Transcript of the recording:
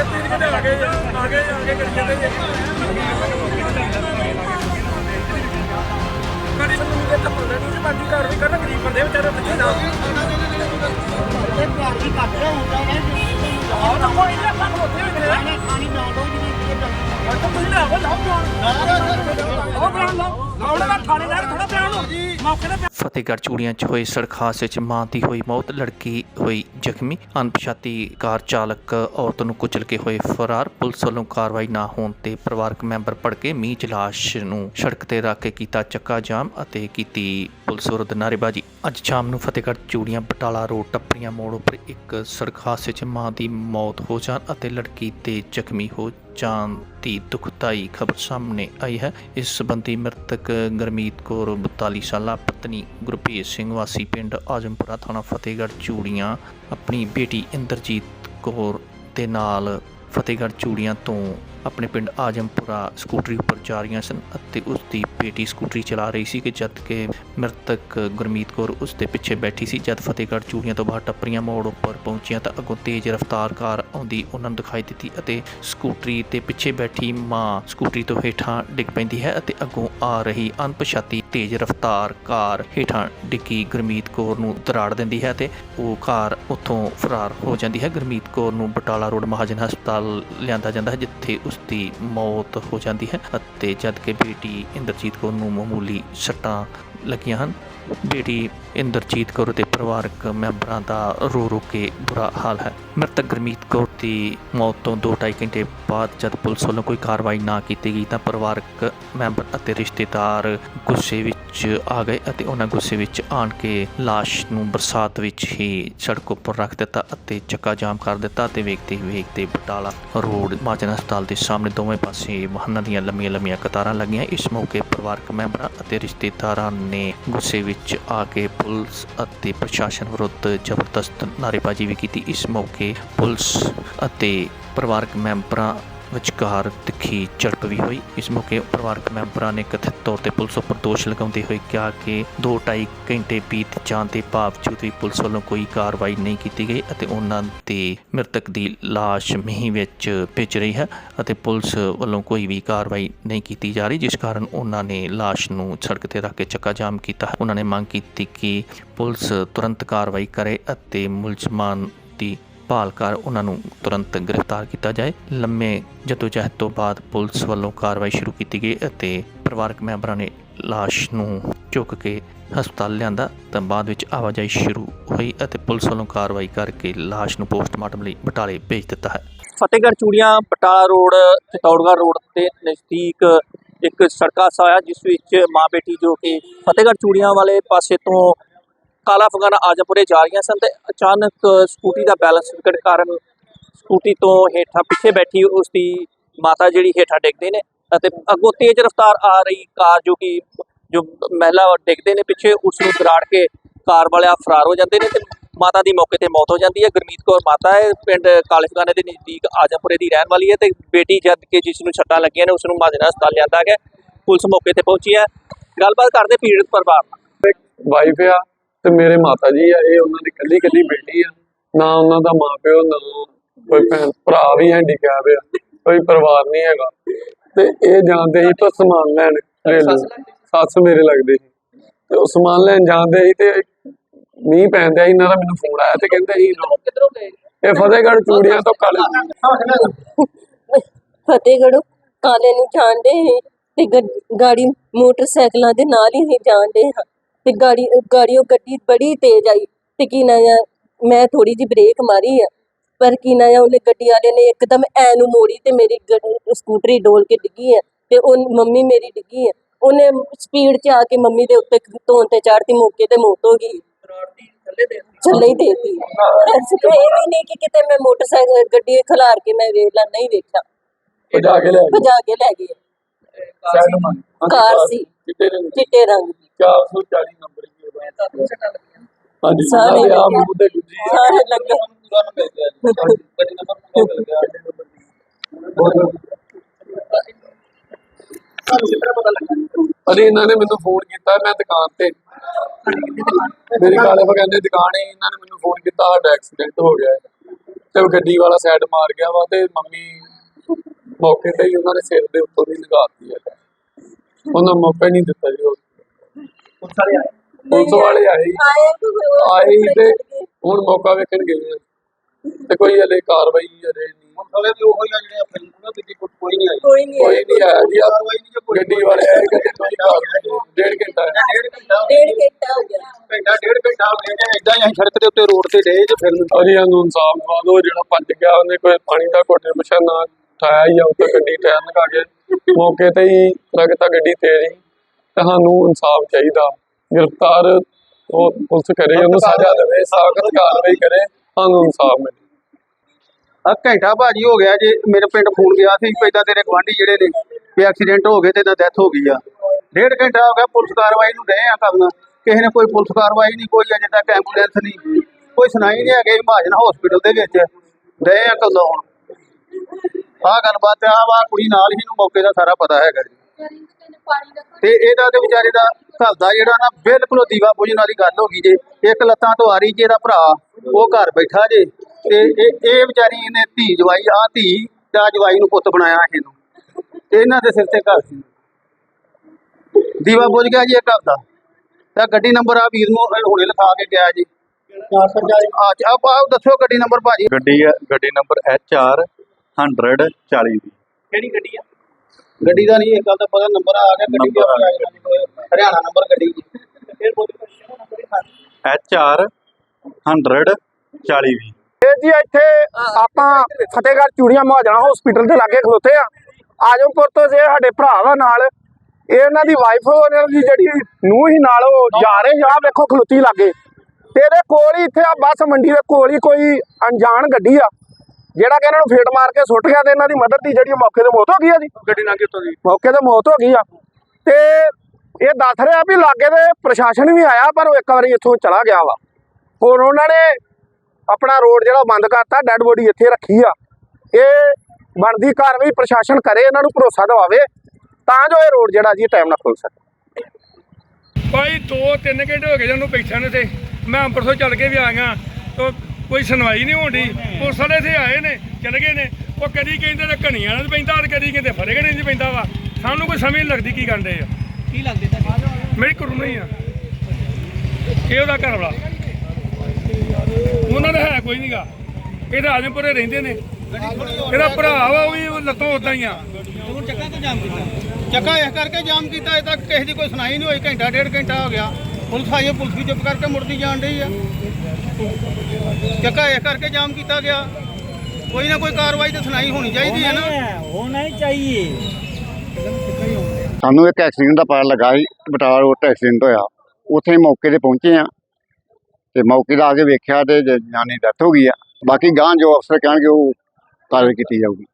ਗਏ ਤੀਨ ਕਿਹਦੇ ਆ ਗਏ ਆ ਗਏ ਆ ਗਏ ਕਰੀ ਜਾਂਦੇ ਜੇ ਕਦੀ ਨੂੰ ਦੇ ਥੱਪੜ ਲੈਣੀ ਤੇ ਬਾਕੀ ਘਰ ਵੀ ਕਰਨ ਗਰੀਬ ਬੰਦੇ ਵਿਚਾਰੇ ਬੱਚੇ ਨਾ। ਆਹ ਤਾਂ ਕੋਈ ਨਹੀਂ ਆਪਾਂ ਨੂੰ ਉੱਥੇ ਵੀ ਮਿਲਿਆ। ਅੱਜ ਤਾਂ ਤੁਸੀਂ ਲਿਆਓ ਲਾਓ ਉਹ ਬਣਾ ਲਓ। ਲਾਉਣਾ ਦਾ ਥਾਣੇਦਾਰ ਥੋੜਾ ਪਿਆਰ ਨੂੰ। ਮੌਕੇ ਤੇ ਫਤਿਹਗੜ੍ਹ ਚੂੜੀਆਂ 'ਚ ਹੋਏ ਸੜਕ ਹਾਦਸੇ 'ਚ ਮਾਂ ਦੀ ਹੋਈ ਮੌਤ ਲੜਕੀ ਹੋਈ ਜ਼ਖਮੀ। ਅਣਪਛਾਤੀ ਕਾਰ ਚਾਲਕ ਔਰਤ ਨੂੰ ਕੁਚਲ ਕੇ ਹੋਏ ਫਰਾਰ। ਪੁਲਿਸ ਵੱਲੋਂ ਕਾਰਵਾਈ ਨਾ ਹੋਣ ਤੇ ਪਰਿਵਾਰਕ ਮੈਂਬਰ ਭੜਕੇ ਮੀਂਹ 'ਚ ਲਾਸ਼ ਨੂੰ ਸੜਕ ਤੇ ਰੱਖ ਕੇ ਕੀਤਾ ਚੱਕਾ ਜਾਮ ਅਤੇ ਕੀਤੀ ਪੁਲਿਸ ਵਿਰੁੱਧ ਨਾਅਰੇਬਾਜ਼ੀ। ਅੱਜ ਸ਼ਾਮ ਨੂੰ ਫਤਿਹਗੜ੍ਹ ਚੂੜੀਆਂ ਬਟਾਲਾ ਰੋਡ ਟੱਪਰੀਆਂ ਮੋੜ ਉੱਪਰ ਇੱਕ ਸੜਕ ਹਾਦਸੇ 'ਚ ਮਾਂ ਦੀ ਮੌਤ ਹੋ ਜਾਣ ਅਤੇ ਲੜਕੀ ਤੇ ਜ਼ਖਮੀ ਹੋ ਜਾਣ ਦੀ ਦੁਖਦਾਈ ਖਬਰ ਸਾਹਮਣੇ ਆਈ ਹੈ। ਇਸ ਸੰਬੰਧੀ ਮ੍ਰਿਤਕ ਗਰਮੀਤ ਕੌਰ 42 ਸਾਲਾ ਪਤਨੀ ਗੁਰਪ੍ਰੀਤ ਸਿੰਘ ਵਾਸੀ ਪਿੰਡ ਆਜਮਪੁਰਾ ਥਾਣਾ ਫਤਿਹਗੜ੍ਹ ਚੂੜੀਆਂ, ਆਪਣੀ ਬੇਟੀ ਇੰਦਰਜੀਤ ਕੌਰ ਦੇ ਨਾਲ ਫਤਿਹਗੜ੍ਹ ਚੂੜੀਆਂ ਤੋਂ ਆਪਣੇ ਪਿੰਡ ਆਜਮਪੁਰਾ ਸਕੂਟਰੀ ਉੱਪਰ ਜਾ ਰਹੀਆਂ ਸਨ ਅਤੇ ਉਸ ਦੀ ਬੇਟੀ ਸਕੂਟਰੀ ਚਲਾ ਰਹੀ ਸੀ ਕਿ ਜਦ ਕਿ ਮ੍ਰਿਤਕ ਗੁਰਮੀਤ ਕੌਰ ਉਸ ਦੇ ਪਿੱਛੇ ਬੈਠੀ ਸੀ। ਜਦ ਫਤਿਹਗੜ੍ਹ ਚੂੜੀਆਂ ਤੋਂ ਬਾਹਰ ਟੱਪਰੀਆਂ ਮੋੜ ਉੱਪਰ ਪਹੁੰਚੀਆਂ ਤਾਂ ਅੱਗੋਂ ਤੇਜ਼ ਰਫ਼ਤਾਰ ਕਾਰ ਆਉਂਦੀ ਉਹਨਾਂ ਨੂੰ ਦਿਖਾਈ ਦਿੱਤੀ ਅਤੇ ਸਕੂਟਰੀ ਤੇ ਪਿੱਛੇ ਬੈਠੀ ਮਾਂ ਸਕੂਟਰੀ ਤੋਂ ਹੇਠਾਂ ਡਿੱਗ ਪੈਂਦੀ ਹੈ ਅਤੇ ਅੱਗੋਂ ਆ ਰਹੀ ਅਣਪਛਾਤੀ ਤੇਜ਼ ਰਫ਼ਤਾਰ ਕਾਰ ਹੇਠਾਂ ਡਿੱਗੀ ਗੁਰਮੀਤ ਕੌਰ ਨੂੰ ਦਰਾੜ ਦਿੰਦੀ ਹੈ ਤੇ ਉਹ ਕਾਰ ਉੱਥੋਂ ਫਰਾਰ ਹੋ ਜਾਂਦੀ ਹੈ। ਗੁਰਮੀਤ ਕੌਰ ਨੂੰ ਬਟਾਲਾ ਰੋਡ ਮਹਾਜਨ ਹਸਪਤਾਲ ਲਿਆਂਦਾ ਜਾਂਦਾ ਹੈ, ਜਿੱਥੇ ਉਸ ਦੀ ਮੌਤ ਹੋ ਜਾਂਦੀ ਹੈ ਅਤੇ ਜਦ ਕਿ ਬੇਟੀ ਇੰਦਰਜੀਤ ਕੌਰ ਨੂੰ ਮਾਮੂਲੀ ਸੱਟਾਂ ਲੱਗੀਆਂ ਹਨ। ਬੇਟੀ ਇੰਦਰਜੀਤ ਕੌਰ ਦੇ ਪਰਿਵਾਰਕ ਮੈਂਬਰਾਂ ਦਾ ਰੋ ਰੋ ਕੇ ਬੁਰਾ ਹਾਲ ਹੈ। ਮ੍ਰਿਤਕ ਗੁਰਮੀਤ ਕੌਰ ਦੀ ਮੌਤ ਤੋਂ 2.5 ਘੰਟੇ ਬਾਅਦ ਜਦ ਪੁਲਿਸ ਵੱਲੋਂ ਕੋਈ ਕਾਰਵਾਈ ਨਾ ਕੀਤੀ ਗਈ ਤਾਂ ਪਰਿਵਾਰਕ ਮੈਂਬਰ ਅਤੇ ਰਿਸ਼ਤੇਦਾਰ ਗੁੱਸੇ ਵਿੱਚ ਆ ਗਏ ਅਤੇ ਉਹਨਾਂ ਗੁੱਸੇ ਵਿੱਚ ਆਣ ਕੇ ਲਾਸ਼ ਨੂੰ ਬਰਸਾਤ ਵਿੱਚ ਹੀ ਸੜਕ ਉੱਪਰ ਰੱਖ ਦਿੱਤਾ ਅਤੇ ਚੱਕਾ ਜਾਮ ਕਰ ਦਿੱਤਾ ਤੇ ਵੇਖਦੇ ਹੀ ਵੇਖਦੇ ਬਟਾਲਾ ਰੋਡ ਮਾਜਨ ਹਸਪਤਾਲ ਦੇ ਸਾਹਮਣੇ ਦੋਵੇਂ ਪਾਸੇ ਵਾਹਨਾਂ ਦੀਆਂ ਲੰਮੀਆਂ ਲੰਮੀਆਂ ਕਤਾਰਾਂ ਲੱਗੀਆਂ। ਇਸ ਮੌਕੇ ਪਰਿਵਾਰਕ ਮੈਂਬਰਾਂ ਅਤੇ ਰਿਸ਼ਤੇਦਾਰਾਂ ਨੇ ਗੁੱਸੇ ਵਿੱਚ ਆ ਕੇ ਪੁਲਿਸ ਅਤੇ ਪ੍ਰਸ਼ਾਸਨ ਵਿਰੁੱਧ ਜ਼ਬਰਦਸਤ ਨਾਅਰੇਬਾਜ਼ੀ ਵੀ ਕੀਤੀ। ਇਸ ਮੌਕੇ ਪੁਲਿਸ ਅਤੇ ਪਰਿਵਾਰਕ ਮੈਂਬਰਾਂ ਵਿਚਕਾਰ ਤਿੱਖੀ ਝੜਪ ਵੀ ਹੋਈ। ਇਸ ਮੌਕੇ ਪਰਿਵਾਰਕ ਮੈਂਬਰਾਂ ਨੇ ਕਥਿਤ ਤੌਰ ਤੇ ਪੁਲਿਸ ਉੱਪਰ ਦੋਸ਼ ਲਗਾਉਂਦੇ ਹੋਏ ਕਿਹਾ ਕਿ 2.5 ਘੰਟੇ ਬੀਤ ਜਾਣ ਦੇ ਬਾਵਜੂਦ ਵੀ ਪੁਲਿਸ ਵੱਲੋਂ ਕੋਈ ਕਾਰਵਾਈ ਨਹੀਂ ਕੀਤੀ ਗਈ ਅਤੇ ਉਹਨਾਂ ਦੇ ਮ੍ਰਿਤਕ ਦੀ ਲਾਸ਼ ਮੀਂਹ ਵਿੱਚ ਭਿੱਜ ਰਹੀ ਹੈ ਅਤੇ ਪੁਲਿਸ ਵੱਲੋਂ ਕੋਈ ਵੀ ਕਾਰਵਾਈ ਨਹੀਂ ਕੀਤੀ ਜਾ ਰਹੀ, ਜਿਸ ਕਾਰਨ ਉਹਨਾਂ ਨੇ ਲਾਸ਼ ਨੂੰ ਸੜਕ ਤੇ ਰੱਖ ਕੇ ਚੱਕਾ ਜਾਮ ਕੀਤਾ ਉਹਨਾਂ ਨੇ ਮੰਗ ਕੀਤੀ ਕਿ ਪੁਲਿਸ ਤੁਰੰਤ ਕਾਰਵਾਈ ਕਰੇ ਅਤੇ ਮੁਲਜ਼ਮਾਨ ਦੀ ਭਾਲ ਕਰ ਉਹਨਾਂ ਨੂੰ ਤੁਰੰਤ ਗ੍ਰਿਫਤਾਰ ਕੀਤਾ ਜਾਏ। ਲੰਮੇ ਜਦੋਜਹਿਦ ਤੋਂ ਬਾਅਦ ਪੁਲਿਸ ਵੱਲੋਂ ਕਾਰਵਾਈ ਸ਼ੁਰੂ ਕੀਤੀ ਗਈ ਅਤੇ ਪਰਿਵਾਰਕ ਮੈਂਬਰਾਂ ਨੇ ਲਾਸ਼ ਨੂੰ ਚੁੱਕ ਕੇ ਹਸਪਤਾਲ ਲਿਆਂਦਾ। ਤਾਂ ਬਾਅਦ ਵਿੱਚ ਆਵਾਜਾਈ ਸ਼ੁਰੂ ਹੋਈ ਅਤੇ ਪੁਲਿਸ ਵੱਲੋਂ ਕਾਰਵਾਈ ਕਰਕੇ ਲਾਸ਼ ਨੂੰ ਪੋਸਟਮਾਰਟਮ ਲਈ ਬਟਾਲੇ ਭੇਜ ਦਿੱਤਾ ਹੈ। ਫਤਿਹਗੜ੍ਹ ਚੂੜੀਆਂ, ਬਟਾਲਾ ਰੋਡ, ਚਤੌੜਗੜ੍ਹ ਰੋਡ ਦੇ ਨਜ਼ਦੀਕ ਇੱਕ ਸੜਕ ਹਾਦਸਾ ਹੋਇਆ, ਜਿਸ ਵਿੱਚ ਮਾਂ ਬੇਟੀ ਜੋ ਕਿ ਫਤਿਹਗੜ੍ਹ ਚੂੜੀਆਂ ਵਾਲੇ ਪਾਸੇ ਤੋਂ ਕਾਲਾ ਫਗਾਨਾ ਆਜਮਪੁਰੇ ਜਾ ਰਹੀਆਂ ਸਨ ਤੇ ਅਚਾਨਕ ਸਕੂਟੀ ਦਾ ਬੈਲੈਂਸ ਵਿਗੜ ਕਾਰਨ ਸਕੂਟੀ ਤੋਂ ਹੇਠਾਂ ਪਿੱਛੇ ਬੈਠੀ ਉਸ ਦੀ ਮਾਤਾ ਜਿਹੜੀ ਹੇਠਾਂ ਡਿੱਗਦੇ ਨੇ ਅਤੇ ਅੱਗੋਂ ਤੇਜ਼ ਰਫ਼ਤਾਰ ਆ ਰਹੀ ਕਾਰ ਜੋ ਕਿ ਜੋ ਮਹਿਲਾ ਡਿੱਗਦੇ ਨੇ, ਪਿੱਛੇ ਉਸ ਨੂੰ ਦਰਾੜ ਕੇ ਕਾਰ ਵਾਲਿਆ ਫਰਾਰ ਹੋ ਜਾਂਦੇ ਨੇ ਤੇ ਮਾਤਾ ਦੀ ਮੌਕੇ ਤੇ ਮੌਤ ਹੋ ਜਾਂਦੀ ਹੈ। ਗੁਰਮੀਤ ਕੌਰ ਮਾਤਾ ਹੈ, ਪਿੰਡ ਕਾਲੇ ਫਗਾਨੇ ਦੇ ਨਜ਼ਦੀਕ ਆਜਮਪੁਰੇ ਦੀ ਰਹਿਣ ਵਾਲੀ ਹੈ ਤੇ ਬੇਟੀ ਜਦ ਕੇ ਜਿਸ ਨੂੰ ਛੱਟਾਂ ਲੱਗੀਆਂ ਨੇ ਉਸ ਨੂੰ ਮਾਜਰਾ ਹਸਪਤਾਲ ਲਿਆਂਦਾ ਗਿਆ। ਪੁਲਿਸ ਮੌਕੇ ਤੇ ਪਹੁੰਚੀ ਹੈ। ਗੱਲਬਾਤ ਕਰਦੇ ਪੀੜਤ ਪਰਿਵਾਰ ਨਾਲ। ਵਾਈਫ ਆ। ਤੇ ਮੇਰੇ ਮਾਤਾ ਜੀ ਆ, ਇਹ ਉਹਨਾਂ ਦੀ ਕੱਲੀ ਕੱਲੀ ਬੇਟੀ ਆ। ਨਾ ਉਹਨਾਂ ਦਾ ਮਾਪਿਓ ਨਾ ਕੋਈ ਭੈਣ, ਭਰਾ ਵੀ ਹੈਂਡੀਕੈਪ ਆ, ਕੋਈ ਪਰਿਵਾਰ ਨਹੀਂ ਹੈਗਾ। ਤੇ ਇਹ ਜਾਂਦੇ ਸੀ ਤੋਂ ਸਮਾਨ ਲੈਣ ਰੇਲੂ ਸੱਸ ਮੇਰੇ ਲੱਗਦੇ ਸੀ। ਤੇ ਉਹ ਸਮਾਨ ਲੈਣ ਜਾਂਦੇ ਸੀ ਤੇ ਮੀਂਹ ਪੈਂਦਾ ਇਹਨਾਂ ਦਾ ਮੈਨੂੰ ਫੋਨ ਆਇਆ ਤੇ ਕਹਿੰਦੇ ਸੀ ਕਿੱਧਰੋਂ ਗਏ ਇਹ ਫਤਿਹਗੜ੍ਹ ਚੂੜੀਆਂ ਤੋਂ ਕਾਲੇ ਫਤਿਹਗੜ੍ਹ ਕਾਲੇ ਨੂੰ ਜਾਣਦੇ ਹੀ ਤੇ ਗੱਡ- ਗਾੜੀ ਮੋਟਰਸਾਈਕਲਾਂ ਦੇ ਨਾਲ ਹੀ ਅਸੀਂ ਜਾਣਦੇ ਹਾਂ। ਤੇ ਗਾੜੀ ਗਾੜੀਓ ਗੱਡੀ ਬੜੀ ਤੇਜ਼ ਆਈ ਤੇ ਕੀ ਨਾ ਮੈਂ ਥੋੜੀ ਜਿਹੀ ਬ੍ਰੇਕ ਮਾਰੀ ਆ ਪਰ ਕੀ ਨਾ ਉਹਨੇ ਗੱਡੀ ਵਾਲੇ ਨੇ ਇੱਕਦਮ ਐ ਨੂੰ ਮੋੜੀ ਤੇ ਮੇਰੀ ਗੱਡੀ- ਸਕੂਟਰੀ ਡੋਲ ਕੇ ਡਿੱਗੀ ਆ ਤੇ ਉਹ ਮੰਮੀ ਮੇਰੀ ਡਿੱਗੀ ਆ। ਉਹਨੇ ਸਪੀਡ 'ਚ ਆ ਕੇ ਮੰਮੀ ਦੇ ਉੱਤੇ ਧੋਣ ਤੇ ਚਾੜਤੀ ਮੌਕੇ ਤੇ ਮੌਤ ਹੋ ਗਈ। ਥੱਲੇ ਦੇ ਹੀ ਦੇਤੀ। ਇਹ ਵੀ ਨਹੀਂ ਕਿ ਕਿਤੇ ਮੈਂ ਮੋਟਰਸਾਈਕਲ ਗੱਡੀ ਖਿਲਾਰ ਕੇ ਮੈਂ ਵੇਖ ਲਾ ਨਹੀਂ ਵੇਖਿਆ। ਭਜਾ ਕੇ ਲੈ ਗਏ। ਭਜਾ ਕੇ ਲੈ ਗਏ। ਕਾਰ ਸੀ। ਚਿੱਟੇ ਰੰਗ ਦੀ ਚਿੱਟੇ ਰੰਗ ਦੀ 440 ਨੰਬਰ ਦੀ ਹੋਇਆ ਤੁਹਾਨੂੰ ਸੱਟਾਂ ਲੱਗੀਆਂ ਹਾਂਜੀ ਸਾਰੇ ਸਾਰੇ ਆ ਲੱਗੇ। ਮੂੰਹ ਤੇ ਗੁੱਜੀ ਆ ਸਾਰੇ ਲੱਗੇ। ਪੂਰਾ ਨੰਬਰ ਮਿਲ ਗਿਆ ਗੱਡੀ ਨੰਬਰ ਪੂਰਾ ਮਿਲ ਗਿਆ ਤੁਹਾਨੂੰ ਕਿਹੜਾ ਪਤਾ ਲੱਗਾ ਅਰੇ ਇਹਨਾਂ ਨੇ ਮੈਨੂੰ ਫੋਨ ਕੀਤਾ ਮੈਂ ਦੁਕਾਨ ਤੇ। ਮੇਰੀ ਕਾਲੇ ਦੁਕਾਨ ਹੈ ਇਹਨਾਂ ਨੇ ਮੈਨੂੰ ਫੋਨ ਕੀਤਾ ਸਾਡਾ ਐਕਸੀਡੈਂਟ ਹੋ ਗਿਆ ਹੈ। ਤੇ ਗੱਡੀ ਵਾਲਾ ਸਾਈਡ ਮਾਰ ਗਿਆ ਵਾ ਤੇ ਮੰਮੀ ਮੌਕੇ ਤੇ ਹੀ ਉਹਨਾਂ ਦੇ ਸਿਰ ਦੇ ਉੱਤੋਂ ਦੀ ਲਗਾਤੀ ਹੈ। ਉਹਨਾਂ ਮੌਕਾ ਹੀ ਨਹੀਂ ਦਿੱਤਾ ਜੀ ਉਹ। ਪੁਲਿਸ ਵਾਲੇ ਆਏ। ਪੁਲਿਸ ਵਾਲੇ ਆਏ ਤਾਂ ਫਿਰ ਹੀ। ਹੁਣ ਮੌਕਾ ਵੇਖਣ ਗਏ ਤੇ ਕੋਈ ਹਲੇ ਕਾਰਵਾਈ ਹਲੇ ਨਹੀਂ। ਸਾਲੇ ਵੀ ਉਹੀ ਆ ਜਿਹੜੇ ਆਪਣੇ ਉਹਨਾਂ ਤੇ ਕੋਈ ਕੋਈ ਨਹੀਂ ਆਈ ਕੋਈ ਨਹੀਂ ਕੋਈ ਆਇਆ। ਨਹੀਂ ਆਇਆ ਜੀ। ਕਾਰਵਾਈ ਨਹੀਂ ਕੋਈ ਗੱਡੀ ਵਾਲੇ ਆਏ ਕਹਿੰਦੇ ਕੋਈ ਕਾਰਵਾਈ ਡੇਢ ਘੰਟਾ। ਹੈ। ਡੇਢ ਘੰਟਾ। ਡੇਢ ਘੰਟਾ ਹੋ ਗਿਆ। ਘੰਟਾ। ਡੇਢ ਘੰਟਾ ਹੋ ਗਿਆ। ਇਦਾਂ ਹੀ ਅਸੀਂ ਸੜਕ ਦੇ ਉੱਤੇ ਰੋਡ ਤੇ ਡੇ ਤੇ ਫਿਰਨ ਅਰੇ ਨੂੰ ਇਨਸਾਫ ਦਵਾ ਦਿਓ। ਜਿਹੜਾ ਭੱਜ ਗਿਆ ਉਹਨੇ ਕੋਈ ਪਾਣੀ ਦਾ ਘੋਟੇ ਪਿਛਾ ਨਾ ਉਠਾਇਆ ਹੀ ਆ ਉੱਤੇ ਗੱਡੀ ਟਾਇਰ ਲਗਾ ਕੇ ਮੌਕੇ ਤੇ ਹੀ ਟਰੱਕ ਤਾਂ ਗੱਡੀ ਤੇਜ਼ ਹੀ ਤੇ ਸਾਨੂੰ ਇਨਸਾਫ ਚਾਹੀਦਾ। ਗ੍ਰਿਫਤਾਰ ਉਹ ਪੁਲਿਸ ਕਰੇ ਉਹਨੂੰ ਸਜ਼ਾ ਦੇਵੇ ਸਖਤ ਕਾਰਵਾਈ ਕਰੇ ਸਾਨੂੰ ਇਨਸਾਫ ਮਿਲੇ। ਆ ਘੰਟਾ ਭਾਜੀ ਹੋ ਗਿਆ ਜੇ ਮੇਰੇ ਪਿੰਡ ਫੋਨ ਗਿਆ ਸੀ ਪੈਦਾ ਤੇਰੇ ਗਵਾਂਢੀ ਜਿਹੜੇ ਨੇ ਵੀ ਐਕਸੀਡੈਂਟ ਹੋ ਗਏ ਤੇ ਨਾ ਡੈਥ ਹੋ ਗਈ ਆ। ਡੇਢ ਘੰਟਾ ਹੋ ਗਿਆ ਪੁਲਿਸ ਕਾਰਵਾਈ ਨੂੰ ਰਹੇ ਆ ਕਰਨ। ਕਿਸੇ ਨੇ ਕੋਈ ਪੁਲਿਸ ਕਾਰਵਾਈ ਨਹੀਂ ਕੋਈ ਅਜੇ ਤੱਕ ਐਂਬੂਲੈਂਸ ਨਹੀਂ। ਕੋਈ ਸੁਣਾਈ ਨਹੀਂ ਹੈਗੇ ਮਹਾਜਨ ਹਸਪੀਟਲ ਦੇ ਵਿੱਚ। ਰਹੇ ਆ ਕਦੋਂ ਹੁਣ? ਆਹ ਗੱਲਬਾਤ ਆ ਵਾ ਕੁੜੀ ਨਾਲ ਹੀ ਨੂੰ ਮੌਕੇ ਦਾ ਸਾਰਾ ਪਤਾ ਹੈਗਾ ਜੀ। ਤੇ ਇਹਦਾ ਤੇ ਵਿਚਾਰੇ ਦਾ ਘਰ ਦਾ ਜਿਹੜਾ ਨਾ ਬਿਲਕੁਲ ਦੀਵਾ ਬੁਝਣ ਵਾਲੀ ਗੱਲ ਹੋ ਗਈ ਜੇ। ਇੱਕ ਲੱਤਾਂ ਤੋਂ ਆ ਰਹੀ ਜੇ ਇਹਦਾ ਭਰਾ ਉਹ ਘਰ ਬੈਠਾ ਜੇ। ਤੇ ਇਹ ਇਹ ਵਿਚਾਰੀ ਇਹਨੇ ਧੀ ਜਵਾਈ ਆ ਧੀ ਆਹ ਜਵਾਈ ਨੂੰ ਪੁੱਤ ਬਣਾਇਆ ਇਹਨੂੰ। ਤੇ ਇਹਨਾਂ ਦੇ ਸਿਰ ਤੇ ਘਰ ਸੀ। ਦੀਵਾ ਬੁਝ ਗਿਆ ਜੀ ਇਹ ਘਰ ਦਾ। ਤਾਂ ਗੱਡੀ ਨੰਬਰ ਆ ਵੀਰ ਨੂੰ ਹੁਣੇ ਲਿਖਾ ਕੇ ਗਿਆ ਜੀ। ਆ ਆਪ ਦੱਸੋ ਗੱਡੀ ਨੰਬਰ ਭਾਜੀ। ਗੱਡੀ ਹੈ ਗੱਡੀ ਨੰਬਰ HR 140 ਦੀ। ਕਿਹੜੀ ਗੱਡੀ ਆ? ਗੱਡੀ ਦਾ ਨਹੀਂ ਇਹ ਗੱਲ ਦਾ ਪਤਾ ਨੰਬਰ ਆ ਗਿਆ ਗੱਡੀ ਦਾ ਨੰਬਰ ਆ ਗਿਆ। ਹਰਿਆਣਾ ਨੰਬਰ ਗੱਡੀ। ਜੀ ਫਿਰ ਬੋਲ HR 140 ਦੀ। ਇਹ ਜੀ ਇੱਥੇ ਆਪਾਂ ਫਤਿਹਗੜ੍ਹ ਚੂੜੀਆਂ ਮਹਾਜਣਾ ਹਸਪੀਟਲ ਦੇ ਲਾਗੇ ਖਲੋਤੇ ਆ। ਆਜਮਪੁਰ ਤੋਂ ਜੇ ਸਾਡੇ ਭਰਾ ਵਾ ਨਾਲ ਇਹ ਇਹਨਾਂ ਦੀ ਵਾਈਫ ਉਹਨਾਂ ਦੀ ਜਿਹੜੀ ਨੂੰਹ ਹੀ ਨਾਲ ਉਹ ਜਾ ਰਹੇ ਆ ਵੇਖੋ ਖਲੋਤੀ ਲਾਗੇ। ਤੇ ਇਹਦੇ ਕੋਲ ਹੀ ਇੱਥੇ ਆ ਬੱਸ ਮੰਡੀ ਦੇ ਕੋਲ ਹੀ ਕੋਈ ਅਣਜਾਣ ਗੱਡੀ ਆ। ਜਿਹੜਾ ਕਿ ਇਹਨਾਂ ਨੂੰ ਫੇਟ ਮਾਰ ਕੇ ਸੁੱਟ ਗਿਆ ਤੇ ਇਹਨਾਂ ਦੀ ਮਦਰ ਦੀ ਜਿਹੜੀ ਮੌਕੇ ਤੇ ਮੌਤ ਹੋ ਗਈ ਆ ਜੀ। ਗੱਡੀ ਨਾ ਕਿਤੋਂ ਦੀ? ਮੌਕੇ ਤੇ ਮੌਤ ਹੋ ਗਈ ਆ। ਤੇ ਇਹ ਦੱਸ ਰਿਹਾ ਵੀ ਲਾਗੇ ਦੇ ਪ੍ਰਸ਼ਾਸਨ ਵੀ ਆਇਆ ਪਰ ਉਹ ਇੱਕ ਵਾਰੀ ਇੱਥੋਂ ਚਲਾ ਗਿਆ ਵਾ। ਹੁਣ ਉਹਨਾਂ ਨੇ ਆਪਣਾ ਰੋਡ ਜਿਹੜਾ ਬੰਦ ਕਰਤਾ ਡੈੱਡ ਬੋਡੀ ਇੱਥੇ ਰੱਖੀ ਆ। ਇਹ ਬਣਦੀ ਕਾਰਵਾਈ ਪ੍ਰਸ਼ਾਸਨ ਕਰੇ ਇਹਨਾਂ ਨੂੰ ਭਰੋਸਾ ਦਿਵਾਵੇ ਤਾਂ ਜੋ ਇਹ ਰੋਡ ਜਿਹੜਾ ਜੀ ਟਾਈਮ ਨਾਲ ਖੁੱਲ ਸਕੇ। ਭਾਈ 2-3 ਘੰਟੇ ਹੋ ਗਏ ਜਾਨੂੰ ਬੈਠਾ ਨੇ ਤੇ ਮੈਂ ਅੰਮ੍ਰਿਤਸਰ ਚੱਲ ਕੇ ਵੀ ਆ ਗਿਆ। ਤੋ ਕੋਈ ਸੁਣਵਾਈ ਨਹੀਂ ਹੋਣੀ ਪੁਲਿਸ ਵਾਲੇ ਇੱਥੇ ਆਏ ਨੇ ਚਲ ਗਏ ਨੇ। ਉਹ ਕਦੀ ਕਹਿੰਦੇ ਨੇ ਘਣੀਆਂ ਨਾਲ ਪੈਂਦਾ ਤੇ ਕਦੀ ਕਹਿੰਦੇ ਫਰੇਗੜੇ ਨਹੀਂ ਪੈਂਦਾ ਵਾ। ਸਾਨੂੰ ਕੋਈ ਸਮਝ ਨਹੀਂ ਲੱਗਦੀ ਕੀ ਕਰਦੇ ਆ। ਕੀ ਲੱਗਦੇ ਤਾਂ ਮੇਰੀ ਕਰੂਨਾ ਹੀ ਆ। ਇਹ ਉਹਦਾ ਘਰ ਵਾਲਾ। ਉਹਨਾਂ ਦਾ ਹੈ ਕੋਈ ਨਹੀਂਗਾ ਇਹ ਤਾਂ ਆਜਮਪੁਰੇ ਰਹਿੰਦੇ ਨੇ। ਇਹਦਾ ਭਰਾ ਵਾ ਉਹ ਵੀ ਲੱਤੋਂ ਉਦਾਂ ਹੀ ਆ। ਚੱਕਾ ਇਸ ਕਰਕੇ ਜਾਮ ਕੀਤਾ ਅਜੇ ਤੱਕ ਕਿਸੇ ਦੀ ਕੋਈ ਸੁਣਾਈ ਨਹੀਂ ਹੋਈ। ਘੰਟਾ ਡੇਢ ਘੰਟਾ ਹੋ ਗਿਆ। ਪੁਲਿਸ ਆਈ ਪੁਲਿਸ ਵੀ ਚੁੱਪ ਕਰਕੇ ਮੁੜਦੀ ਜਾਣ ਰਹੀ ਆ। ਚੱਕਾ ਇਸ ਕਰਕੇ ਜਾਮ ਕੀਤਾ ਗਿਆ। ਕੋਈ ਨਾ ਕੋਈ ਕਾਰਵਾਈ ਤੇ ਸੁਣਾਈ ਹੋਣੀ ਚਾਹੀਦੀ ਹੈ ਨਾ। ਸਾਨੂੰ ਇੱਕ ਐਕਸੀਡੈਂਟ ਦਾ ਪਤਾ ਲੱਗਾ ਸੀ ਬਟਾਲਾ ਰੋਡ ਤੇ ਐਕਸੀਡੈਂਟ ਹੋਇਆ। ਉੱਥੇ ਮੌਕੇ ਤੇ ਪਹੁੰਚੇ ਆ ਤੇ ਮੌਕੇ ਦਾ ਆ ਕੇ ਵੇਖਿਆ ਤੇ ਜ- ਜਨਾਨੀ ਡੈਥ ਹੋ ਗਈ ਆ। ਬਾਕੀ ਗਾਂ ਜੋ ਅਫਸਰ ਕਹਿਣਗੇ ਉਹ ਕਾਰਵਾਈ ਕੀਤੀ ਜਾਊਗੀ।